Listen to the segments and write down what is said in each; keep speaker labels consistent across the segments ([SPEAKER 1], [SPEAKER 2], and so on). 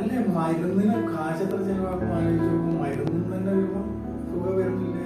[SPEAKER 1] അല്ലേ മരുന്നിന് കാശത്ര ചെലവാക്കും? ആലോചിച്ച് നോക്കുമ്പോൾ തന്നെ വരുമ്പോൾ തുക വരുന്നില്ലേ.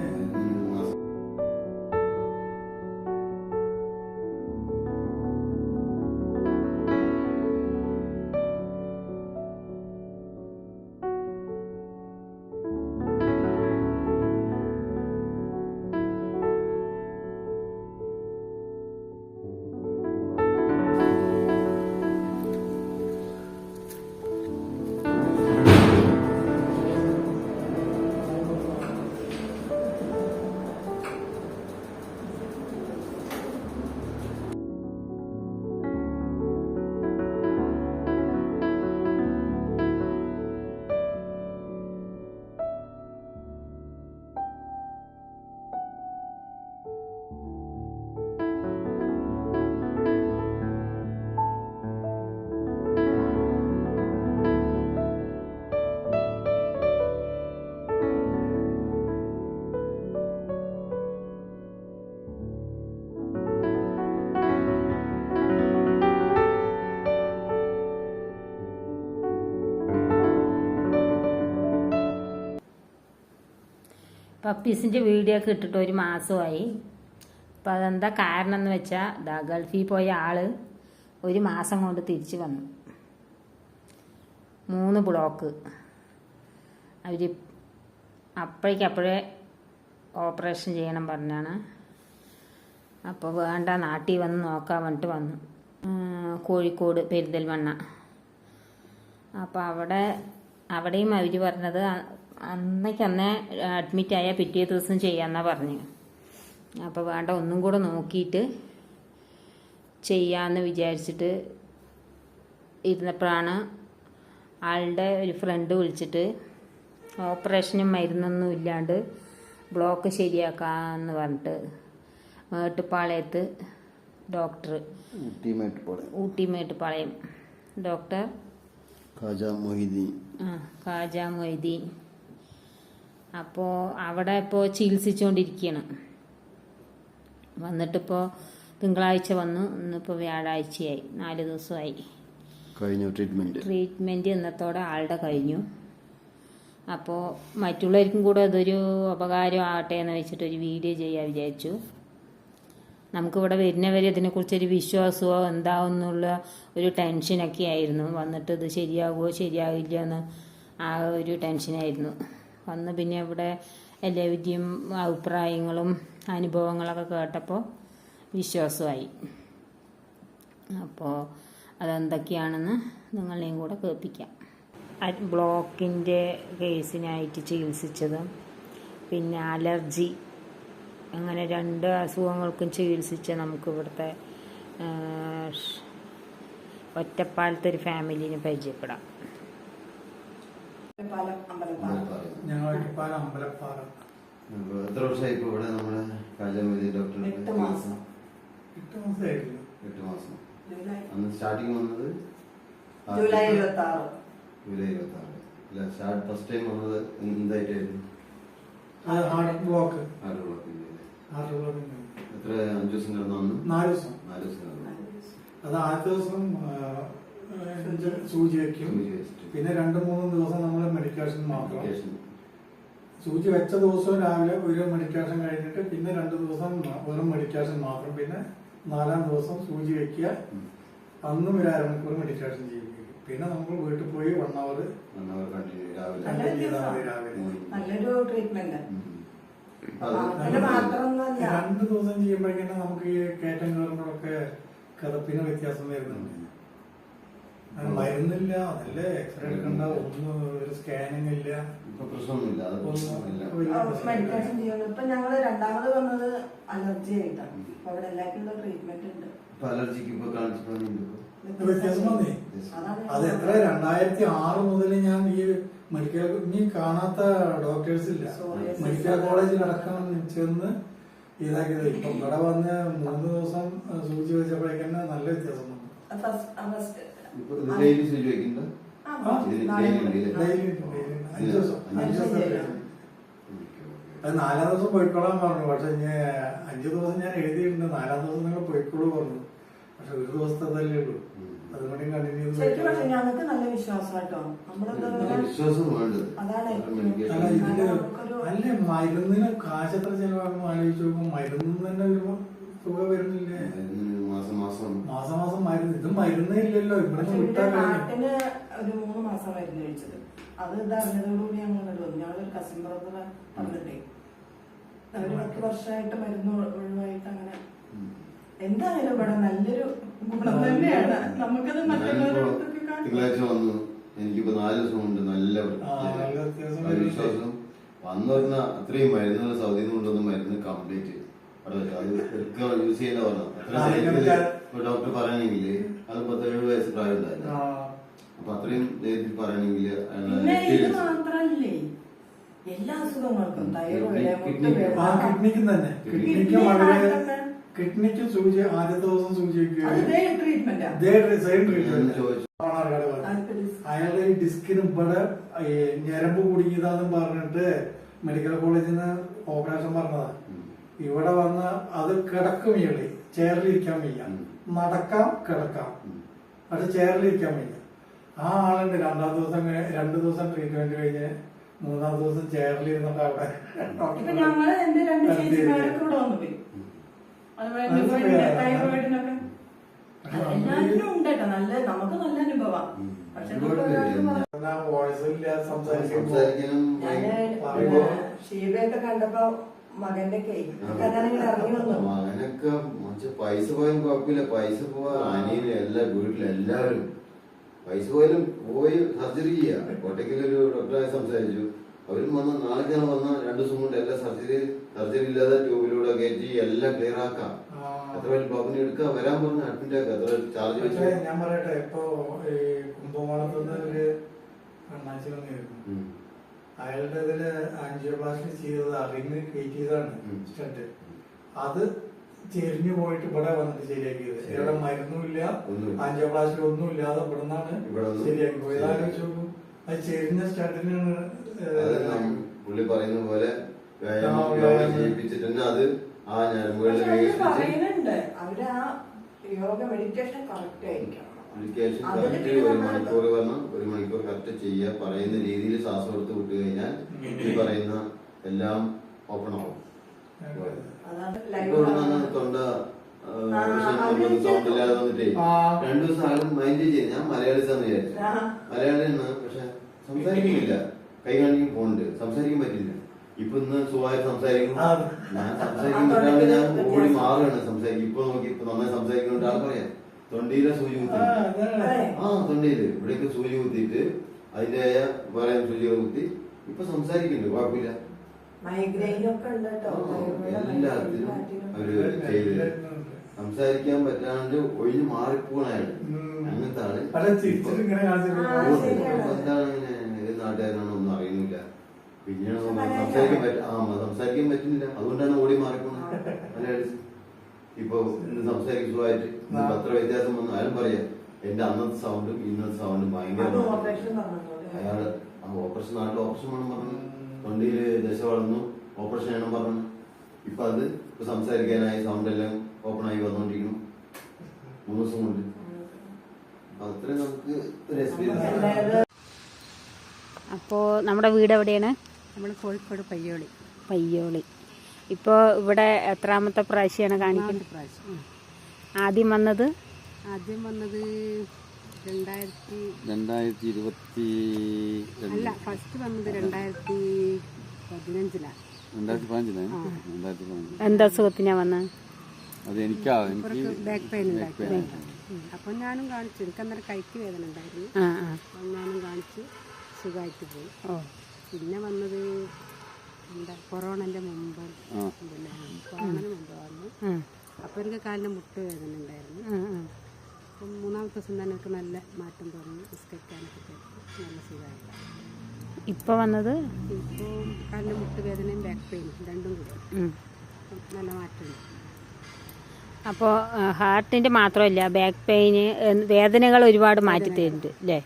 [SPEAKER 2] പപ്പീസിന്റെ വീഡിയോ ഒക്കെ ഇട്ടിട്ട് ഒരു മാസമായി അപ്പം അതെന്താ കാരണം എന്ന് വെച്ചാൽ ദാ ഗൾഫിൽ പോയ ആൾ ഒരു മാസം കൊണ്ട് തിരിച്ചു വന്നു. മൂന്ന് ബ്ലോക്ക് അവർ അപ്പോഴേക്കപ്പോഴേ ഓപ്പറേഷൻ ചെയ്യണം പറഞ്ഞാണ്. അപ്പോൾ വേണ്ട നാട്ടിൽ വന്ന് നോക്കാൻ വേണ്ടിട്ട് വന്നു. കോഴിക്കോട് പെരിന്തൽമണ്ണ. അപ്പോൾ അവിടെ അവിടെയും അവർ പറഞ്ഞത് അ- അന്നേക്ക് അന്നേ അഡ്മിറ്റ് ആയാൽ പിറ്റേ ദിവസം ചെയ്യാമെന്നാണ് പറഞ്ഞു. അപ്പോൾ വേണ്ട ഒന്നും കൂടെ നോക്കിയിട്ട് ചെയ്യാമെന്ന് വിചാരിച്ചിട്ട് ഇരുന്നപ്പോഴാണ് ആളുടെ ഒരു ഫ്രണ്ട് വിളിച്ചിട്ട് ഓപ്പറേഷനും മരുന്നൊന്നും ഇല്ലാണ്ട് ബ്ലോക്ക് ശരിയാക്കാമെന്ന് പറഞ്ഞിട്ട് മേട്ടുപ്പാളയത്ത് ഡോക്ടർ ഊട്ടി മേട്ടുപ്പാളയം ഡോക്ടർ
[SPEAKER 3] ഖാജ മൊയ്തീൻ
[SPEAKER 2] ആ ഖാജ മൊയ്തീൻ അപ്പോൾ അവിടെ ഇപ്പോൾ ചികിത്സിച്ചുകൊണ്ടിരിക്കുകയാണ് വന്നിട്ടിപ്പോൾ തിങ്കളാഴ്ച വന്നു. ഇന്നിപ്പോൾ വ്യാഴാഴ്ചയായി. നാല് ദിവസമായി.
[SPEAKER 3] കഴിഞ്ഞു ട്രീറ്റ്മെന്റ്
[SPEAKER 2] ട്രീറ്റ്മെന്റ് ഇന്നത്തോടെ ആളുടെ കഴിഞ്ഞു. അപ്പോൾ മറ്റുള്ളവർക്കും കൂടെ അതൊരു ഉപകാരം ആകട്ടെ എന്ന് വെച്ചിട്ട് ഒരു വീഡിയോ ചെയ്യാൻ വിചാരിച്ചു. നമുക്കിവിടെ വരുന്നവരെ ഇതിനെക്കുറിച്ചൊരു വിശ്വാസമോ എന്താവും എന്നുള്ള ഒരു ടെൻഷനൊക്കെ ആയിരുന്നു. വന്നിട്ട് ഇത് ശരിയാകുമോ ശരിയാകില്ല എന്ന് ആ ഒരു ടെൻഷനായിരുന്നു വന്ന് പിന്നെ ഇവിടെ എല്ലാവരുടെയും അഭിപ്രായങ്ങളും അനുഭവങ്ങളൊക്കെ കേട്ടപ്പോൾ വിശ്വാസമായി. അപ്പോൾ അതെന്തൊക്കെയാണെന്ന് നിങ്ങളെയും കൂടെ കേൾപ്പിക്കാം. ബ്ലോക്കിന്റെ കേസിനായിട്ട് ചികിത്സിച്ചതും പിന്നെ അലർജി അങ്ങനെ രണ്ട് അസുഖങ്ങൾക്കും ചികിത്സിച്ച നമുക്ക് ഇവിടുത്തെ ഒറ്റപ്പാലത്തെ ഒരു ഫാമിലിനെ പരിചയപ്പെടാം.
[SPEAKER 1] ഞങ്ങൾ അമ്പലപ്പാറ
[SPEAKER 3] എത്ര വർഷമായി ഇപ്പൊ ഇവിടെ നമ്മുടെ മൊഹിദ്ദീൻ ഡോക്ടർ
[SPEAKER 4] എട്ട് മാസം.
[SPEAKER 1] എട്ട് മാസമായിട്ടില്ല.
[SPEAKER 3] എട്ട് മാസം.
[SPEAKER 4] ജൂലൈ.
[SPEAKER 3] അന്ന് സ്റ്റാർട്ടിങ് വന്നത്?
[SPEAKER 4] ജൂലൈ ഇരുപത്തി ആറ്
[SPEAKER 3] ജൂലൈ ഇരുപത്തി ആറ് അല്ല സ്റ്റാർട്ട് ഫസ്റ്റ് ടൈം വന്നത് എന്തായിട്ടായിരുന്നു?
[SPEAKER 1] Heart block. ഹാർട്ട്
[SPEAKER 3] എത്ര അഞ്ചു ദിവസം കിടന്നു വന്നു
[SPEAKER 1] നാല് ദിവസം.
[SPEAKER 3] നാല് ദിവസം കിടന്നു?
[SPEAKER 1] അത് ആദ്യത്തെ ദിവസം സൂചി വെക്കും
[SPEAKER 3] സൂചി വെച്ചിട്ട്.
[SPEAKER 1] പിന്നെ രണ്ടു മൂന്നും ദിവസം നമ്മൾ മെഡിക്കേഷൻ മാത്രം. സൂചി വെച്ച ദിവസവും രാവിലെ ഒരു മെഡിക്കേഷൻ കഴിഞ്ഞിട്ട് പിന്നെ രണ്ട് ദിവസം വെറും മെഡിക്കേഷൻ മാത്രം. പിന്നെ നാലാം ദിവസം സൂചി വെക്കുക. അന്നും ഒരു അരമണിക്കൂർ മെഡിക്കേഷൻ ചെയ്യുക പിന്നെ നമ്മൾ വീട്ടിൽ പോയി വൺ അവർ രണ്ടു
[SPEAKER 4] ദിവസം. നല്ലൊരു ട്രീറ്റ്മെന്റ്
[SPEAKER 1] രണ്ട് ചെയ്യുമ്പോഴേക്കും നമുക്ക് ഈ കയറ്റം കയറുമ്പോഴൊക്കെ കിതപ്പിന് വ്യത്യാസം വരുന്നുണ്ട്. മരുന്നില്ല നല്ല എക്സ്റേ എടുക്കണ്ട ഒന്നും ഒരു സ്കാനിങ് ഇല്ല.
[SPEAKER 3] ഇപ്പൊ പ്രശ്നമൊന്നുമില്ല അത്
[SPEAKER 4] മെഡിറ്റേഷൻ ചെയ്യണം ഇപ്പൊ ഞങ്ങൾ രണ്ടാമത് വന്നത് അലർജി ആയിട്ടാണ്. അപ്പൊ അവിടെ എല്ലാവർക്കും ട്രീറ്റ്മെന്റ് ഉണ്ട്.
[SPEAKER 3] ഇപ്പൊ അലർജിക്ക് ഇപ്പൊ
[SPEAKER 1] വ്യത്യാസം വന്നേ അത് എത്ര? രണ്ടായിരത്തി ആറ് മുതൽ ഞാൻ ഈ മെഡിക്കൽ ഇനി കാണാത്ത ഡോക്ടേഴ്സ് ഇല്ല. മെഡിക്കൽ കോളേജിൽ അടക്കം ചെന്ന് ഇതാക്കിയത്. ഇപ്പം ഇവിടെ വന്ന് മൂന്ന് ദിവസം സൂചി വെച്ചപ്പോഴേക്കന്നെ നല്ല വ്യത്യാസം വന്നു നാലാം ദിവസം. പോയിക്കോളാൻ പറഞ്ഞു. പക്ഷെ ഞാൻ അഞ്ചു ദിവസം ഞാൻ എഴുതിയിട്ടുണ്ട്. നാലാം ദിവസം നിങ്ങൾ പോയിക്കോളൂ പറഞ്ഞു. പക്ഷെ ഒരു ദിവസത്തെ അതല്ലേ ഉള്ളൂ. അതുകൊണ്ട് കണ്ടിന്യൂ
[SPEAKER 4] അല്ലെ ഞങ്ങൾക്ക് നല്ല
[SPEAKER 1] മരുന്നിന് കാശത്ര ചെലവാണെന്ന് ആലോചിച്ചു നോക്കുമ്പോൾ മരുന്നിന് തന്നെ ഒരു തുക വരുന്നില്ലേ?
[SPEAKER 3] മാസം മാസം
[SPEAKER 1] മാസം ഇത് മരുന്നേ ഇല്ലല്ലോ. ഇവിടെ
[SPEAKER 4] നാട്ടിന് ഒരു മൂന്ന് മാസം മരുന്ന് കഴിച്ചത്. അത് ഞങ്ങൾ ഇങ്ങോട്ട് വന്നു ഞങ്ങളൊരു കസിൻ ബ്രദർ പറഞ്ഞിട്ടേ അവർ പത്ത് വർഷമായിട്ട് മരുന്ന് ഒഴിവായിട്ട് അങ്ങനെ. എന്തായാലും ഇവിടെ നല്ലൊരു ഗുണം തന്നെയാണ്. നമുക്കത്
[SPEAKER 3] തിങ്കളാഴ്ച വന്നു. എനിക്കിപ്പോ നാല് ദിവസം കൊണ്ട് നല്ല വിശ്വാസം. വന്നു പറഞ്ഞ അത്രയും മരുന്നുകൾ സൗദിയിൽ നിന്ന് കൊണ്ടുവന്ന മരുന്ന് കംപ്ലീറ്റ് വെച്ചു അത് യൂസ് പറഞ്ഞു ഡോക്ടർ പറയണമെങ്കിൽ അത് പത്തേഴ് വയസ്സ് പ്രായം അപ്പൊ അത്രയും ധൈര്യത്തിൽ പറയണമെങ്കിൽ
[SPEAKER 4] പിന്നെ എല്ലാ അസുഖങ്ങൾക്കും
[SPEAKER 1] കിഡ്നിക്കും സൂചി ആദ്യത്തെ ദിവസം അയാളുടെ ഈ ഡിസ്കിന് ഇവിടെ ഞരമ്പ് കുടുങ്ങിയതാന്നും പറഞ്ഞിട്ട് മെഡിക്കൽ കോളേജിൽ നിന്ന് ഓപ്പറേഷൻ പറഞ്ഞതാ.
[SPEAKER 3] ഉം.
[SPEAKER 1] ഇവിടെ വന്ന് അത് കിടക്കും ഇളി ചേറിലിരിക്കാൻ വയ്യ. നടക്കാം കിടക്കാം.
[SPEAKER 3] അത്
[SPEAKER 1] പക്ഷെ ചെയറിലിരിക്കാൻ വയ്യ. ആ ആളുണ്ട്. രണ്ടാം ദിവസം രണ്ടു ദിവസം ട്രീറ്റ്മെന്റ് കഴിഞ്ഞ് മൂന്നാം ദിവസം ചേറിലിരുന്നിട്ട് അവിടെ
[SPEAKER 3] സംസാരിക്കാനും
[SPEAKER 4] ഷീബയൊക്കെ കണ്ടപ്പോ
[SPEAKER 3] മകനൊക്കെ പൈസ പോയാലും കുഴപ്പമില്ല. പൈസ പോവാ അനിയന് എല്ലാ വീട്ടിലും എല്ലാവരും. പൈസ പോയാലും പോയി സർജറി ചെയ്യാ. കോട്ടയ്ക്കലൊരു ഡോക്ടറായി സംസാരിച്ചു. അവരും വന്ന നാളേക്കാണ് വന്ന രണ്ടു ദിവസം കൊണ്ട് എല്ലാ സർജറി സർജറി ഇല്ലാതെ ട്യൂബിലൂടെ കയറ്റി എല്ലാം ക്ലിയർ ആക്കാം. എത്ര വലിയ പ്രോബ്ലം എടുക്കാം? വരാൻ പറഞ്ഞ അഡ്മിറ്റ് ആക്കാം. എത്ര ചാർജ്
[SPEAKER 1] പക്ഷേ ഞാൻ പറയട്ടെ ഇപ്പൊ കുംഭകോണത്തുനിന്ന് ഒരു കണ്ണാച്ചി വന്നിരുന്നു. അയാളുടെ ഇതിൽ ആൻജിയോപ്ലാസ്റ്റി ചെയ്തത് അറിഞ്ഞ് കയറ്റിയതാണ്
[SPEAKER 3] ചെയ്തതാണ്
[SPEAKER 1] സ്റ്റണ്ട് അത് ചെരിഞ്ഞു പോയിട്ട് ഇവിടെ വന്നിട്ട് ശരിയാക്കിയത്.
[SPEAKER 3] ശരി.
[SPEAKER 1] ഇവിടെ മരുന്നുമില്ല ആൻജിയോപ്ലാസ്റ്റി ഒന്നും ഇല്ലാതെ ഇവിടെ നിന്നാണ് ശരിയാക്കി പോയത്. ആലോചിച്ചു നോക്കൂ. അത് ചെരിഞ്ഞ സ്റ്റണ്ടിനാണ്
[SPEAKER 3] പുള്ളി പറയുന്ന പോലെ വ്യായാമം
[SPEAKER 1] ആ,
[SPEAKER 3] ചെയ്യിപ്പിച്ചിട്ട് തന്നെ അത് ആ ഞരമ്പുകളിൽ
[SPEAKER 4] പറയുന്നുണ്ട്. അവർ ആ യോഗ മെഡിറ്റേഷൻ കറക്റ്റ് ആയിരിക്കണം. അതിൽ
[SPEAKER 3] കറക്റ്റ് ഒരു മണിക്കൂർ പറഞ്ഞാൽ ഒരു മണിക്കൂർ കറക്റ്റ് ചെയ്യുക പറയുന്ന രീതിയിൽ ശ്വാസം എടുത്ത് വിട്ടു കഴിഞ്ഞാൽ ഈ പറയുന്ന എല്ലാം ഓപ്പൺ ആവും. തൊണ്ട സൗണ്ട് ഇല്ലാതെ വന്നിട്ടേ രണ്ടു ദിവസം ആളും മൈൻഡ് ചെയ്ത് ഞാൻ മലയാളിസാന്ന് വിചാരിച്ചു. മലയാളിയാണ് പക്ഷെ സംസാരിക്കുന്നില്ല. കൈ കാണിക്കും പോകുന്നുണ്ട് സംസാരിക്കാൻ പറ്റില്ല. ഇപ്പൊ ഇന്ന് സുഖമായി സംസാരിക്കും ഞാൻ സംസാരിക്കാൻ പറ്റാണ്ട് ഞാൻ ഓടി മാറുകയാണ് സംസാരിക്കും ഇപ്പൊ നോക്കി ഇപ്പൊ നന്നായി സംസാരിക്കുന്നുണ്ട് ആൾ പറയാം തൊണ്ടിയിലെ സൂചി കുത്തി. ആ തൊണ്ടിയിൽ ഇവിടേക്ക് സൂചി കുത്തിയിട്ട് അതിന്റെ പറയാൻ സൂചികൾ കുത്തി ഇപ്പൊ സംസാരിക്കുന്നുണ്ട് കുഴപ്പമില്ല. എല്ലാത്തിനും അവർ ചെയ്ത് സംസാരിക്കാൻ പറ്റാണ്ട് ഒഴിഞ്ഞു മാറിപ്പോണ
[SPEAKER 1] അയാൾ
[SPEAKER 3] അങ്ങനത്തെ ആൾ
[SPEAKER 1] പല ചിരിച്ചിട്ട് ഇങ്ങനെ കാണിച്ചിട്ട്
[SPEAKER 4] ശരിയാണ്.
[SPEAKER 3] എന്താണ് നാട്ടുകാരനാണോ ഒന്നും അറിയുന്നില്ല. നമ്മൾ സംസാരിക്കാൻ പറ്റ ആ സംസാരിക്കാൻ പറ്റുന്നില്ല. അതുകൊണ്ടാണ് ഓടി മാറിപ്പോണത്. മലയാളി ഇപ്പൊ ഇന്ന് സംസാരിക്കും സുഖമായിട്ട് പത്ര വ്യത്യാസം വന്നാലും അയാൾ പറയാ എന്റെ അന്നത്തെ സൗണ്ടും ഇന്നത്തെ സൗണ്ടും ഭയങ്കര അയാൾ ആ ഓപ്പറേഷൻ നാട്ടിൽ ഓപ്പറേഷൻ വേണം പറഞ്ഞു. തൊണ്ടിയിൽ ദശ വളർന്നു. ഓപ്പറേഷൻ ചെയ്യണം പറഞ്ഞു. ഇപ്പൊ അത് ഇപ്പൊ സംസാരിക്കാനായി സൗണ്ട് എല്ലാം ഓപ്പൺ ആയി വന്നോണ്ടിരിക്കുന്നു. മൂന്ന് ദിവസം കൊണ്ട്. അപ്പൊ അത്രയും നമുക്ക് ഒരു എക്സ്പീരിയൻസ്
[SPEAKER 2] അപ്പോൾ നമ്മുടെ വീട് എവിടെയാണ്?
[SPEAKER 5] നമ്മൾ കോഴിക്കോട് പയ്യോളി.
[SPEAKER 2] പയ്യോളി. ഇപ്പോൾ ഇവിടെ എത്രാമത്തെ പ്രാവശ്യമാണ് കാണിക്കുന്നത്?
[SPEAKER 5] പ്രാവശ്യം?
[SPEAKER 2] ആദ്യം വന്നത്?
[SPEAKER 5] ആദ്യം വന്നത് രണ്ടായിരത്തി
[SPEAKER 6] രണ്ടായിരത്തി ഇരുപത്തി
[SPEAKER 5] അല്ല ഫസ്റ്റ് വന്നത് രണ്ടായിരത്തി പതിനഞ്ചിലാണ്
[SPEAKER 6] രണ്ടായിരത്തി പതിനഞ്ചിലാണ് രണ്ടായിരത്തി പതിനഞ്ച്
[SPEAKER 2] എന്താ അസുഖത്തിനാ വന്നത്
[SPEAKER 6] അത് എനിക്കാ എനിക്ക്
[SPEAKER 5] ബാക്ക് പെയിൻ
[SPEAKER 6] back
[SPEAKER 5] ഉണ്ടായിരുന്നു അപ്പം ഞാനും കാണിച്ചു എനിക്ക് അന്നേരം കൈക്ക് വേദന ഉണ്ടായിരുന്നു. അപ്പം ഞാനും കാണിച്ച് സുഖമായിട്ട് പോയി. പിന്നെ വന്നത് എന്താ കൊറോണന്റെ മുമ്പ്. പിന്നെ കൊറോണന് മുമ്പ് വന്നു. അപ്പൊ എനിക്ക് കാലിന്റെ മുട്ട് വേദന ഉണ്ടായിരുന്നു. അപ്പം മൂന്നാമത്തെ ദിവസം തന്നെ എനിക്ക് നല്ല മാറ്റം തോന്നി. നിസ്കരിക്കാനൊക്കെ നല്ല സുഖമായില്ല.
[SPEAKER 2] ഇപ്പൊ വന്നത്?
[SPEAKER 5] ഇപ്പോൾ കാലിന് മുട്ട് വേദനയും ബാക്ക് പെയിനും രണ്ടും കൂടി. നല്ല മാറ്റമുണ്ട്
[SPEAKER 2] അപ്പോൾ ഹാർട്ടിന്റെ മാത്രമല്ല ബാക്ക് പെയിന് വേദനകൾ ഒരുപാട് മാറ്റി തരുന്നുണ്ട് അല്ലേ?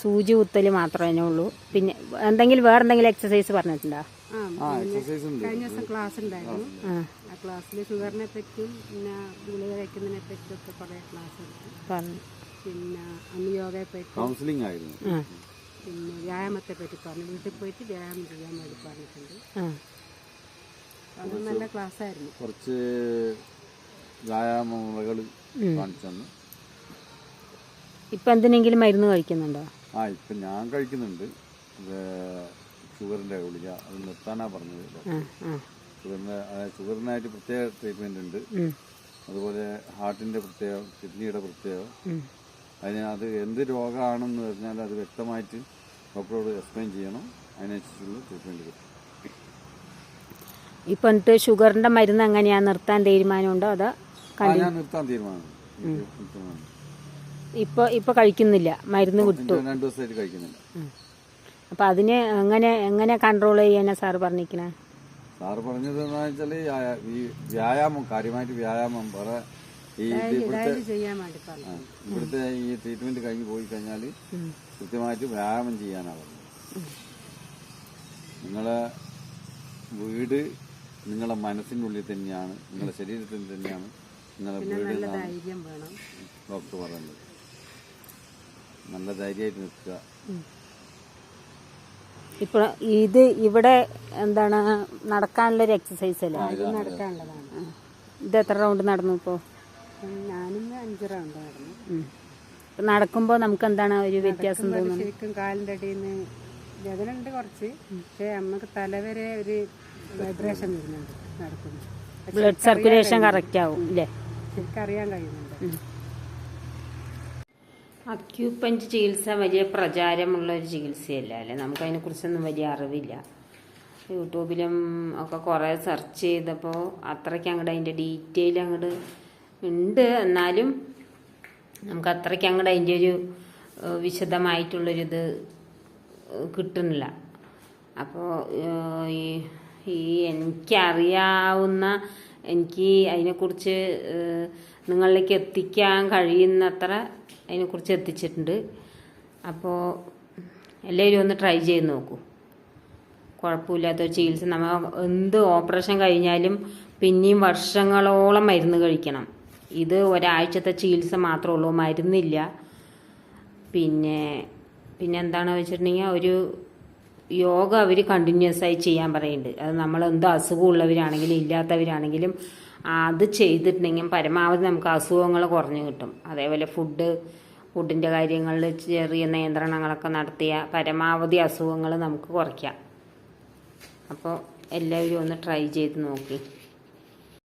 [SPEAKER 2] സൂചി കുത്തൽ മാത്രമേ ഉള്ളൂ. പിന്നെ എന്തെങ്കിലും വേറെ എന്തെങ്കിലും എക്സസൈസ് പറഞ്ഞിട്ടുണ്ടോ
[SPEAKER 5] കഴിഞ്ഞ ദിവസം ക്ലാസ് ഉണ്ടായിരുന്നു.
[SPEAKER 2] ആ.
[SPEAKER 5] ആ ക്ലാസ്സിൽ ഷുഗറിനെ പറ്റിയും പിന്നെ ഗുളിക കഴിക്കുന്നതിനെ പറ്റിയൊക്കെ കുറേ ക്ലാസ് എടുത്തു.
[SPEAKER 2] പറഞ്ഞു.
[SPEAKER 5] പിന്നെ അന്ന് യോഗയെ പറ്റി
[SPEAKER 6] കൗൺസിലിംഗ് ആയിരുന്നു.
[SPEAKER 5] പിന്നെ വ്യായാമത്തെ പറ്റി പറഞ്ഞു. വീട്ടിൽ പോയിട്ട് വ്യായാമം ചെയ്യാൻ വേണ്ടി പറഞ്ഞിട്ടുണ്ട്.
[SPEAKER 2] ആ.
[SPEAKER 5] അത് നല്ല ക്ലാസ്സായിരുന്നു
[SPEAKER 6] കുറച്ച് വ്യായാമ മുറകൾ കാണിച്ചെന്ന്.
[SPEAKER 2] ഇപ്പം എന്തിനെങ്കിലും മരുന്ന് കഴിക്കുന്നുണ്ടോ?
[SPEAKER 6] ആ ഇപ്പം ഞാൻ കഴിക്കുന്നുണ്ട്. ഇത് ഷുഗറിന്റെ ഗുളിക അത് നിർത്താനാ പറഞ്ഞത്.
[SPEAKER 2] ആ
[SPEAKER 6] ഷുഗറിനായിട്ട് പ്രത്യേക ട്രീറ്റ്മെന്റ് ഉണ്ട്. അതുപോലെ ഹാർട്ടിന്റെ പ്രത്യേകം കിഡ്നിയുടെ പ്രത്യേകം. അതിന് അത് എന്ത് രോഗമാണെന്ന് പറഞ്ഞാൽ അത് വ്യക്തമായിട്ട് ഡോക്ടറോട് എക്സ്പ്ലെയിൻ ചെയ്യണം. അതിനനുസരിച്ചുള്ള ട്രീറ്റ്മെന്റ് കിട്ടും.
[SPEAKER 2] ഇപ്പം എന്നിട്ട് ഷുഗറിന്റെ മരുന്ന് എങ്ങനെയാ? നിർത്താൻ തീരുമാനമുണ്ടോ? അതോ
[SPEAKER 6] ഞാൻ നിർത്താൻ തീരുമാനം.
[SPEAKER 2] ഇപ്പോൾ ഇപ്പോൾ കഴിക്കുന്നില്ല. മരുന്ന്
[SPEAKER 6] കിട്ടും രണ്ടു ദിവസമായിട്ട് കഴിക്കുന്നില്ല.
[SPEAKER 2] അപ്പം അതിന് എങ്ങനെ എങ്ങനെ കൺട്രോൾ ചെയ്യാനാ സാർ പറഞ്ഞിരിക്കണേ?
[SPEAKER 6] സാറ് പറഞ്ഞത് എന്താ വെച്ചാൽ ഈ വ്യായാമം കാര്യമായിട്ട് വ്യായാമം വേറെ ഈ ഇവിടുത്തെ ഈ ട്രീറ്റ്മെന്റ് കഴിഞ്ഞ് പോയി കഴിഞ്ഞാൽ കൃത്യമായിട്ട് വ്യായാമം ചെയ്യാനാ പറഞ്ഞത്. നിങ്ങളെ വീട് നിങ്ങളെ മനസ്സിനുള്ളിൽ ഉള്ളിൽ തന്നെയാണ് നിങ്ങളെ ശരീരത്തിൽ തന്നെയാണ് നിങ്ങളെ
[SPEAKER 5] നല്ല ധൈര്യം വേണം.
[SPEAKER 6] ഡോക്ടർ പറയുന്നത് നല്ല ധൈര്യമായിട്ട് നിൽക്കുക.
[SPEAKER 2] ഇപ്പോൾ ഇത് ഇവിടെ എന്താണ് നടക്കാനുള്ളൊരു എക്സസൈസ് അല്ലേ?
[SPEAKER 5] ഇത് നടക്കാനുള്ളതാണ്.
[SPEAKER 2] ഇത് എത്ര റൗണ്ട് നടന്നു ഇപ്പോ?
[SPEAKER 5] ഞാനും ഞാനിന്ന് അഞ്ച് റൗണ്ട് നടന്നു.
[SPEAKER 2] നടക്കുമ്പോൾ നമുക്ക് എന്താണ് ഒരു വ്യത്യാസം തോന്നുന്നത്
[SPEAKER 5] ശരിക്കും കാലിന്റെ അടിയിൽ നിന്ന് വേദന ഉണ്ട് കുറച്ച്. പക്ഷേ നമുക്ക് തലവരെ ഒരു വൈബ്രേഷൻ വരുന്നുണ്ട് നടക്കുന്നു
[SPEAKER 2] ബ്ലഡ് സർക്കുലേഷൻ കറക്റ്റ് ആവും അല്ലേ
[SPEAKER 5] ശരിക്കും അറിയാൻ കഴിയുന്നുണ്ട്
[SPEAKER 2] അക്യൂപ്പഞ്ച് ചികിത്സ വലിയ പ്രചാരമുള്ള ഒരു ചികിത്സയല്ല? അല്ലേ? നമുക്ക് അതിനെക്കുറിച്ചൊന്നും വലിയ അറിവില്ല. യൂട്യൂബിലും ഒക്കെ കുറേ സെർച്ച് ചെയ്തപ്പോൾ അത്രയ്ക്ക് അങ്ങോട്ട് അതിന്റെ ഡീറ്റെയിൽ അങ്ങോട്ട് ഉണ്ട്. എന്നാലും നമുക്ക് അത്രയ്ക്ക് അങ്ങോട്ട് അതിന്റെ ഒരു വിശദമായിട്ടുള്ളൊരിത് കിട്ടുന്നില്ല. അപ്പോൾ ഈ എനിക്കറിയാവുന്ന എനിക്ക് അതിനെക്കുറിച്ച് നിങ്ങളിലേക്ക് എത്തിക്കാൻ കഴിയുന്നത്ര അതിനെക്കുറിച്ച് എത്തിച്ചിട്ടുണ്ട്. അപ്പോൾ എല്ലാവരും ഒന്ന് ട്രൈ ചെയ്ത് നോക്കൂ. കുഴപ്പമില്ലാത്ത ചികിത്സ. നമ്മൾ എന്ത് ഓപ്പറേഷൻ കഴിഞ്ഞാലും പിന്നെയും വർഷങ്ങളോളം മരുന്ന് കഴിക്കണം. ഇത് ഒരാഴ്ചത്തെ ചികിത്സ മാത്രമേ ഉള്ളൂ. മരുന്നില്ല. പിന്നെ പിന്നെ എന്താണ് വെച്ചിട്ടുണ്ടെങ്കിൽ ഒരു യോഗ അവർ കണ്ടിന്യൂസ് ആയി ചെയ്യാൻ പറയുന്നുണ്ട്. അത് നമ്മൾ എന്ത് അസുഖമുള്ളവരാണെങ്കിലും ഇല്ലാത്തവരാണെങ്കിലും അത് ചെയ്തിട്ടുണ്ടെങ്കിൽ പരമാവധി നമുക്ക് അസുഖങ്ങൾ കുറഞ്ഞു കിട്ടും. അതേപോലെ ഫുഡ് ഫുഡിന്റെ കാര്യങ്ങളിൽ ചെറിയ നിയന്ത്രണങ്ങളൊക്കെ നടത്തിയ പരമാവധി അസുഖങ്ങൾ നമുക്ക് കുറയ്ക്കാം. അപ്പോൾ എല്ലാവരും ഒന്ന് ട്രൈ ചെയ്ത് നോക്കി.